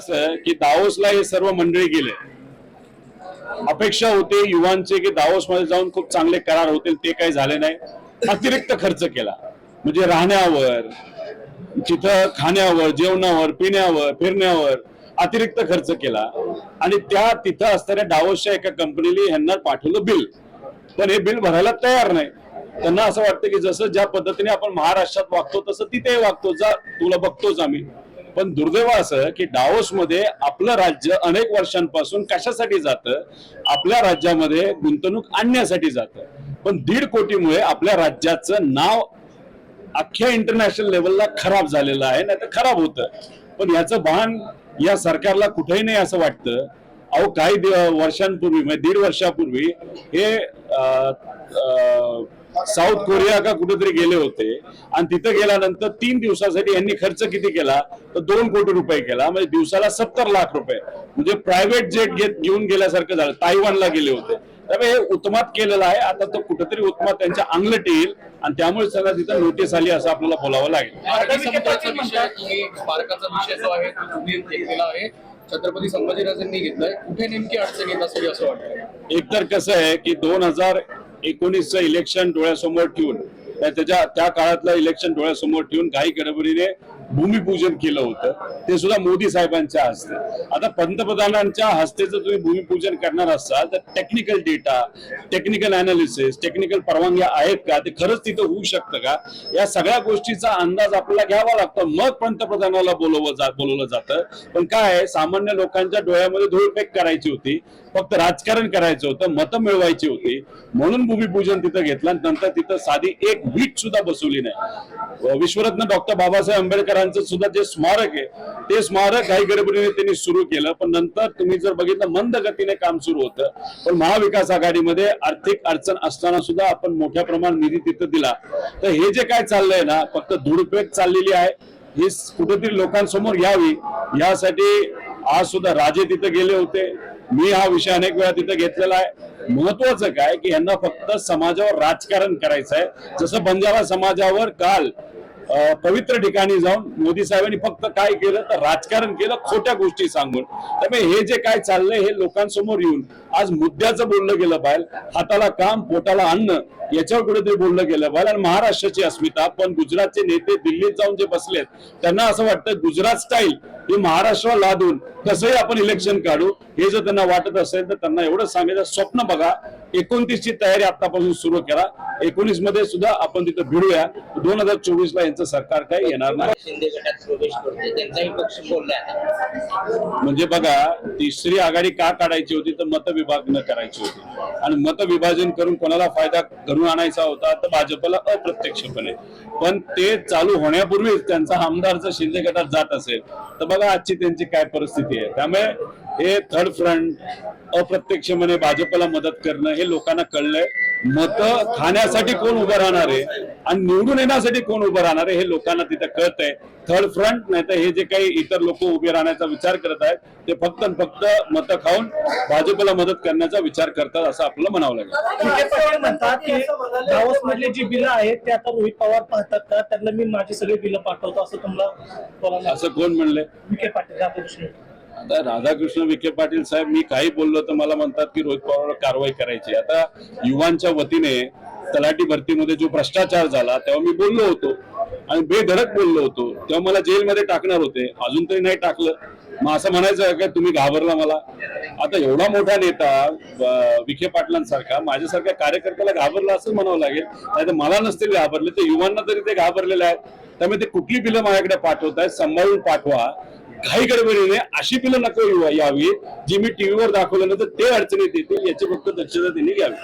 की दावोसला हे सर्व मंडळी गेले. अपेक्षा होते युवांचे की दाओसमध्ये जाऊन खूप चांगले करार होतील ते काही झाले नाही. अतिरिक्त खर्च केला. म्हणजे राहण्यावर तिथं खाण्यावर जेवणावर पिण्यावर फिरण्यावर अतिरिक्त खर्च केला. आणि त्या तिथं असणाऱ्या डावोसच्या एका कंपनीने ह्यांना पाठवलं बिल. पण हे बिल भरायला तयार नाही. त्यांना असं वाटतं की जसं ज्या पद्धतीने आपण महाराष्ट्रात वागतो तसं तिथेही वागतो. जा तुला बघतोच आम्ही. पण दुर्दैव असं की डाओसमध्ये आपलं राज्य अनेक वर्षांपासून कशासाठी जातं? आपल्या राज्यामध्ये गुंतवणूक आणण्यासाठी जातं. पण दीड कोटीमुळे आपल्या राज्याचं नाव अख्ख्या इंटरनॅशनल लेवलला खराब झालेलं आहे नाही तर खराब होतं. पण याचं भान या सरकारला कुठेही नाही असं वाटतं. अहो काही वर्षांपूर्वी म्हणजे दीड वर्षापूर्वी हे साऊथ कोरिया का कुठेतरी गेले होते. आणि तिथं गेल्यानंतर तीन दिवसासाठी यांनी खर्च किती केला? तर दोन कोटी रुपये केला. म्हणजे दिवसाला सत्तर लाख रुपये. म्हणजे प्रायव्हेट जेट घेत घेऊन गेल्यासारखं झालं. तायवानला गेले होते. त्यामुळे हे उत्मात केलेलं आहे. आता तो कुठेतरी उत्मात त्यांच्या अंगलट येईल. आणि त्यामुळे सगळं तिथं नोटीस आली असं आपल्याला बोलावं लागेल. छत्रपती संभाजीराजांनी घेतलाय. कुठे नेमकी अडचण येत असेल असं वाटतं एकतर कसं आहे की दोन हजार एकोणीसचं इलेक्शन डोळ्यासमोर ठेवून. त्या- त्याच्या त्या काळातलं इलेक्शन डोळ्यासमोर ठेवून काही गडबडीने भूमिपूजन केलं होतं. ते सुद्धा मोदी साहेबांच्या हस्ते. आता पंतप्रधानांच्या हस्ते जर तुम्ही भूमिपूजन करणार असाल तर technical data technical analysis technical परवानग्या आहेत का? ते खरंच तिथं होऊ शकतं का? या सगळ्या गोष्टीचा अंदाज आपल्याला घ्यावा लागतो. मग पंतप्रधानाला बोलवलं जात बोलवलं जातं. पण काय आहे, सामान्य लोकांच्या डोळ्यामध्ये धुळफेक करायची होती. फक्त राजकारण करायचं होतं मतं मिळवायची होती. म्हणून भूमिपूजन तिथं घेतलं नंतर तिथं साधी एक वीट सुद्धा बसवली नाही. विश्वरत्न डॉक्टर बाबासाहेब आंबेडकरांचं सुद्धा जे स्मारक आहे ते स्मारक काही गडबडीने त्यांनी सुरू केलं पण नंतर तुम्ही जर बघितलं मंद गतीने काम सुरू होतं. पण महाविकास आघाडीमध्ये आर्थिक अडचण असताना सुद्धा आपण मोठ्या प्रमाणात निधी तिथं दिला. तर हे जे काय चाललंय ना फक्त दुरुपयोग चाललेली आहे. ही कुठेतरी लोकांसमोर यावी. यासाठी आज सुद्धा राजे तिथे गेले होते. मी हा विषय अनेक वेळा तिथे घेतलेला आहे. महत्वाचं काय की यांना फक्त समाजावर राजकारण करायचं आहे जसं बंजारा समाजावर काल पवित्र ठिकाणी जाऊन मोदी साहेबांनी फक्त काय केलं तर राजकारण केलं खोट्या गोष्टी सांगून. त्यामुळे हे जे काय चाललंय हे लोकांसमोर येऊन आज मुद्द्याचं बोललं गेलं पाहिजे हाताला काम पोटाला अन्न याच्यावर कुठेतरी बोललं गेलं पाहिजे आणि महाराष्ट्राची अस्मिता पण गुजरातचे नेते दिल्लीत जाऊन जे बसलेत त्यांना असं वाटतं गुजरात स्टाईल ही महाराष्ट्रावर लादून कसंही आपण इलेक्शन काढू हे जर त्यांना वाटत असेल तर त्यांना एवढं सांगायचं स्वप्न बघा एकोणतीस ची तयारी आतापासून सुरू करा. एकोणीसमध्ये सुद्धा आपण तिथं भिडूया. दोन हजार चोवीस ला यांचं सरकार काही येणार नाही. शिंदे गटात प्रवेश करते त्यांचाही पक्ष बोलला म्हणजे बघा तिसरी आघाडी का काढायची होती तर मत विभागणं करायची होती. आणि मत विभाजन करून कोणाला फायदा घडून आणायचा होता तर भाजपला अप्रत्यक्षपणे. पण ते चालू होण्यापूर्वीच त्यांचा आमदार जर शिंदे गटात जात असेल तर बघा आजची त्यांची काय परिस्थिती आहे. त्यामुळे हे थर्ड फ्रंट अप्रत्यक्षपणे भाजपला मदत करणं हे लोकांना कळलंय. मत खाण्यासाठी कोण उभं राहणार आहे आणि निवडून येण्यासाठी कोण उभं राहणार आहे हे लोकांना तिथं कळत आहे थर्ड फ्रंट नाही तर हे जे काही इतर लोक उभे राहण्याचा विचार करत आहेत ते फक्त आणि फक्त मत खाऊन भाजपला मदत करण्याचा विचार करतात असं आपल्याला म्हणावं लागेल. म्हणतात की दावस मधली जी बिलं आहेत ते आता रोहित पवार पाहतात का? त्यांना मी माझी सगळी बिलं पाठवतो असं तुम्हाला असं कोण म्हणलंय विखे पाटील आता राधाकृष्ण विखे पाटील साहेब मी काही बोललो तर मला म्हणतात की रोहित पवारवर कारवाई करायची. आता युवांच्या वतीने तलाठी भरतीमध्ये जो भ्रष्टाचार झाला तेव्हा मी बोललो होतो आणि बेधडक बोललो होतो. तेव्हा मला जेलमध्ये टाकणार होते. अजून तरी नाही टाकलं. मग असं म्हणायचं का तुम्ही घाबरला मला? आता एवढा मोठा नेता विखे पाटलांसारखा माझ्यासारख्या कार्यकर्त्याला घाबरला असं म्हणावं लागेल. नाही तर मला नसतील घाबरले तर युवांना तरी ते घाबरलेले आहेत. त्यामुळे ते कुठली बिलं माझ्याकडे पाठवत आहेत सांभाळून पाठवा. काही गडबडीने अशी पिलं नको येऊ- यावी जी मी टीव्हीवर दाखवल्यानंतर ते अडचणीत येतील याची फक्त दक्षता त्यांनी घ्यावी.